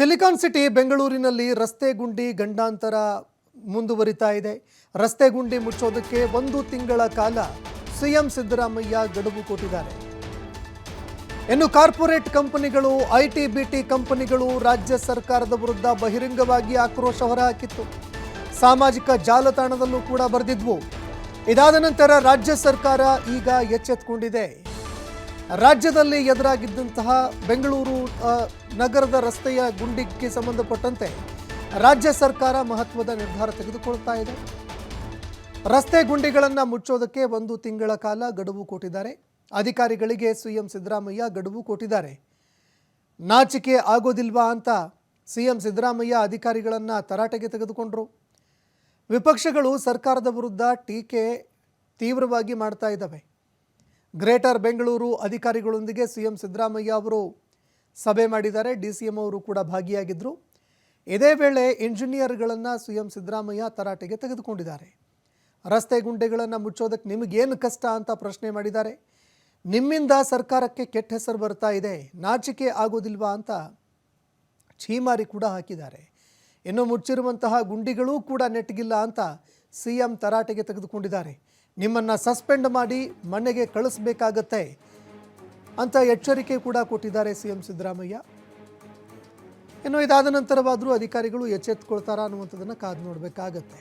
Silicon city ಬೆಂಗಳೂರಿನಲ್ಲಿ ರಸ್ತೆ ಗುಂಡಿ ಗಂಡಾಂತರ ಮುಂದುವರಿತಾ ಇದೆ. ರಸ್ತೆ ಗುಂಡಿ ಮುಚ್ಚೋದಕ್ಕೆ ಒಂದು ತಿಂಗಳ ಕಾಲ ಸಿಎಂ ಸಿದ್ದರಾಮಯ್ಯ ಗಡುವು ಕೊಟ್ಟಿದ್ದಾರೆ. ಇನ್ನು ಕಾರ್ಪೊರೇಟ್ ಕಂಪನಿಗಳು ಐಟಿ ಬಿಟಿ ಕಂಪನಿಗಳು ರಾಜ್ಯ ಸರ್ಕಾರದ ವಿರುದ್ಧ ಬಹಿರಂಗವಾಗಿ ಆಕ್ರೋಶ ಹೊರಹಾಕಿತ್ತು. ಸಾಮಾಜಿಕ ಜಾಲತಾಣದಲ್ಲೂ ಕೂಡ ಬರೆದಿದ್ವು. ಇದಾದ ನಂತರ ರಾಜ್ಯ ಸರ್ಕಾರ ಈಗ ಎಚ್ಚೆತ್ತುಕೊಂಡಿದೆ ರಾಜ್ಯದಲ್ಲಿ ಎದುರಾಗಿದ್ದಂತಹ ಬೆಂಗಳೂರು ನಗರದ ರಸ್ತೆಯ ಗುಂಡಿಗೆ ಸಂಬಂಧಪಟ್ಟಂತೆ ರಾಜ್ಯ ಸರ್ಕಾರ ಮಹತ್ವದ ನಿರ್ಧಾರ ತೆಗೆದುಕೊಳ್ತಾ ಇದೆ. ರಸ್ತೆ ಗುಂಡಿಗಳನ್ನು ಮುಚ್ಚೋದಕ್ಕೆ ಒಂದು ತಿಂಗಳ ಕಾಲ ಗಡುವು ಕೊಟ್ಟಿದ್ದಾರೆ. ಅಧಿಕಾರಿಗಳಿಗೆ ಸಿಎಂ ಸಿದ್ದರಾಮಯ್ಯ ಗಡುವು ಕೊಟ್ಟಿದ್ದಾರೆ. ನಾಚಿಕೆ ಆಗೋದಿಲ್ವಾ ಅಂತ ಸಿಎಂ ಸಿದ್ದರಾಮಯ್ಯ ಅಧಿಕಾರಿಗಳನ್ನು ತರಾಟೆಗೆ ತೆಗೆದುಕೊಂಡರು. ವಿಪಕ್ಷಗಳು ಸರ್ಕಾರದ ವಿರುದ್ಧ ಟೀಕೆ ತೀವ್ರವಾಗಿ ಮಾಡ್ತಾ ಇದ್ದಾವೆ. ಗ್ರೇಟರ್ ಬೆಂಗಳೂರು ಅಧಿಕಾರಿಗಳೊಂದಿಗೆ ಸಿಎಂ ಸಿದ್ದರಾಮಯ್ಯ ಅವರು ಸಭೆ ಮಾಡಿದ್ದಾರೆ. ಡಿ ಸಿ ಎಂ ಅವರು ಕೂಡ ಭಾಗಿಯಾಗಿದ್ದರು ಇದೇ ವೇಳೆ ಇಂಜಿನಿಯರ್ಗಳನ್ನು ಸಿಎಂ ಸಿದ್ದರಾಮಯ್ಯ ತರಾಟೆಗೆ ತೆಗೆದುಕೊಂಡಿದ್ದಾರೆ. ರಸ್ತೆ ಗುಂಡೆಗಳನ್ನು ಮುಚ್ಚೋದಕ್ಕೆ ನಿಮಗೇನು ಕಷ್ಟ ಅಂತ ಪ್ರಶ್ನೆ ಮಾಡಿದ್ದಾರೆ. ನಿಮ್ಮಿಂದ ಸರ್ಕಾರಕ್ಕೆ ಕೆಟ್ಟ ಹೆಸರು ಬರ್ತಾ ಇದೆ. ನಾಚಿಕೆ ಆಗೋದಿಲ್ವಾ ಅಂತ ಛೀಮಾರಿ ಕೂಡ ಹಾಕಿದ್ದಾರೆ. ಇನ್ನು ಮುಚ್ಚಿರುವಂತಹ ಗುಂಡಿಗಳೂ ಕೂಡ ನೆಟ್ಟಗಿಲ್ಲ ಅಂತ ಸಿ ಎಂ ತರಾಟೆಗೆ ತೆಗೆದುಕೊಂಡಿದ್ದಾರೆ. ನಿಮ್ಮನ್ನು ಸಸ್ಪೆಂಡ್ ಮಾಡಿ ಮನೆಗೆ ಕಳಿಸ್ಬೇಕಾಗತ್ತೆ ಅಂತ ಎಚ್ಚರಿಕೆ ಕೂಡ ಕೊಟ್ಟಿದ್ದಾರೆ ಸಿ ಎಂ ಸಿದ್ದರಾಮಯ್ಯ. ಇನ್ನು ಇದಾದ ನಂತರವಾದರೂ ಅಧಿಕಾರಿಗಳು ಎಚ್ಚೆತ್ತುಕೊಳ್ತಾರಾ ಅನ್ನುವಂಥದ್ದನ್ನು ಕಾದು ನೋಡಬೇಕಾಗತ್ತೆ.